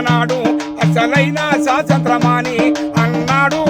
నాడు అసలైన స్వాతంత్రమాని అన్నాడు.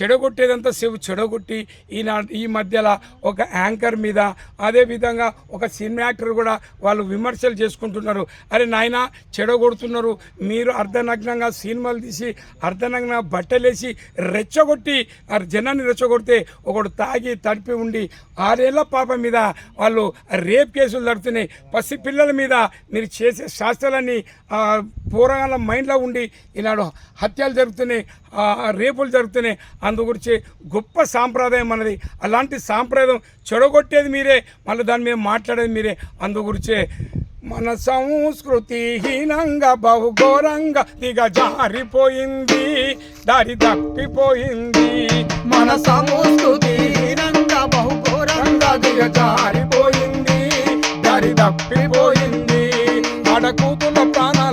చెడగొట్టేదంతా శివు చెడగొట్టి ఈనా ఈ మధ్యలో ఒక యాంకర్ మీద అదేవిధంగా ఒక సినిమా యాక్టర్ కూడా వాళ్ళు విమర్శలు చేసుకుంటున్నారు. అరే నాయన చెడగొడుతున్నారు. మీరు అర్ధనగ్నంగా సినిమాలు తీసి అర్ధనగ్న బట్టలేసి రెచ్చగొట్టి ఆ జనాన్ని రెచ్చగొడితే ఒకడు తాగి తడిపి ఉండి ఆరేళ్ళ పాప మీద వాళ్ళు రేప్ కేసులు జరుగుతున్నాయి పసి పిల్లల మీద మీరు చేసే శాస్త్రాలన్నీ పూర్వకాల మైండ్లో ఉండి ఈనాడు హత్యలు జరుగుతున్నాయి. రేపులు జరుగుతున్నాయి. అందు గురించి గొప్ప సాంప్రదాయం అన్నది. అలాంటి సాంప్రదాయం చెడగొట్టేది మీరే. మళ్ళీ దాని మీద మాట్లాడేది మీరే. అందు గురించే మన సంస్కృతి హీనంగా బహుఘోరంగా దిగ జారిపోయింది. దారి తప్పిపోయింది. మన సంస్కృతి హీనంగా బహుఘోరంగా దిగ జారిపోయింది. దారి తప్పిపోయింది. ఆడకూతుల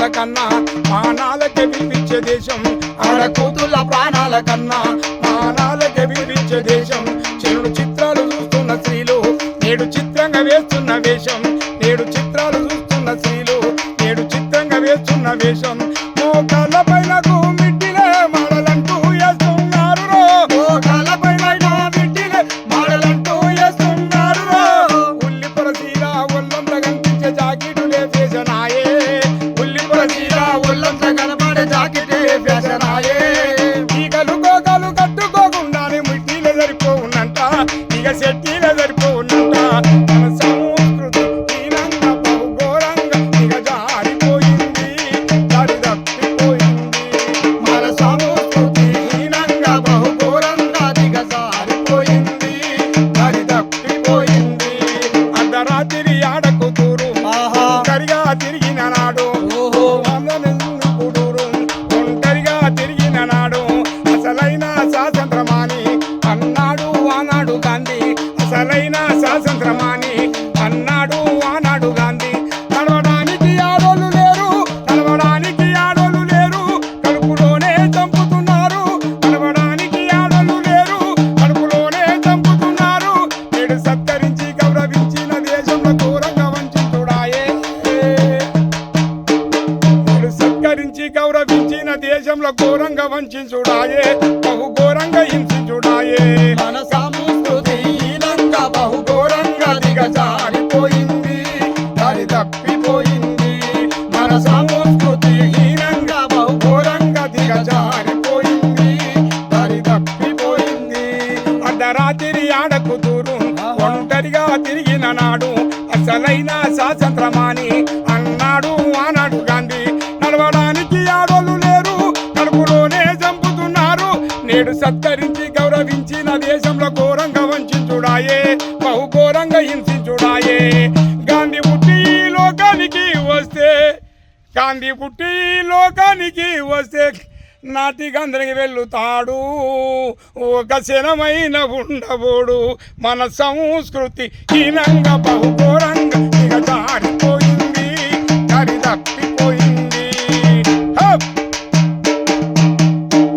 ప్రాణాల కన్నా ప్రాణాలకే వినిపించే దేశం. ఆడకూతుల ప్రాణాల కన్నా ప్రాణాలకే వినిపించే దేశం. చెడు చిత్రాలు చూస్తున్న స్త్రీలు నేడు చిత్రంగా వేస్తున్న వేషం. నేడు చిత్రాలు చూస్తున్న స్త్రీలు నేడు చిత్రంగా వేస్తున్న వేషం. మోకాళ్ళ పైన మిట్టిలే మడలంటూ వేస్తున్నారు రో. మోకాళ్ళ పైన మిట్టిలే మడలంటూ వేస్తున్నారు రో. ఉల్లిపొర తీర ఒళ్ళంత కనిపించే జాకెటులే వేసనాయే ఇక సెట్టిలే సరిపోవునంట మన సంస్కృతి హీనంగా బహుఘోరంగా ఇక జారిపోయింది దారి తప్పిపోయింది. మన సంస్కృతి హీనంగా బహుఘోరంగా దిగజారిపోయింది. దారి తప్పిపోయింది. అర్ధరాత్రి ఆడకు దూరు ఒంటరిగా తిరిగిన నాడు. ఒంటరిగా తిరిగిన నాడు. అసలైన స్వాతంత్రమాని. అన్నాడు ఆనాడు గాంధీ. అసలైన స్వాతంత్రమాని అన్నాడు ఆనాడు గాంధీ. నడవడానికి ఆడోళ్ళు లేరు నడవడానికి ఆడోళ్ళు లేరు కడుపులోనే చంపుతున్నారు. నడవడానికి ఆడోళ్ళు లేరు కడుపులోనే చంపుతున్నారు. నేడు సత్కరించి గౌరవించిన దేశంలో దూరంగా వంచుతుడాయే నేడు సత్కరించి గౌరవించిన దేశంలో ఘోరంగా వంచుడాయే బహుగో తప్పిపోయింది. మన సంస్కృతి హీనంగా బహుఘోరంగా దిగజారిపోయింది. దారి తప్పిపోయింది. అర్ధరాత్రి ఆడకు ఒంటరిగా తిరిగిన నాడు అసలైన స్వాతంత్రమాని అన్నాడు ఆనాడు గాంధీ. నడవడానికి ఆడోళ్ళు లేరు కడుపులోనే చంపుతున్నారు. నేడు సత్కరించి గౌరవించిన దేశంలో ఘోరంగా వంచుడాయే బహుఘోరంగా హింసించుడాయే. గాంధీ పుట్టి లోకానికి వస్తే నాటికి అందరికి వెళ్ళుతాడు. ఒక శనమైన ఉండబోడు మన సంస్కృతి హీనంగా బహుఘోరంగా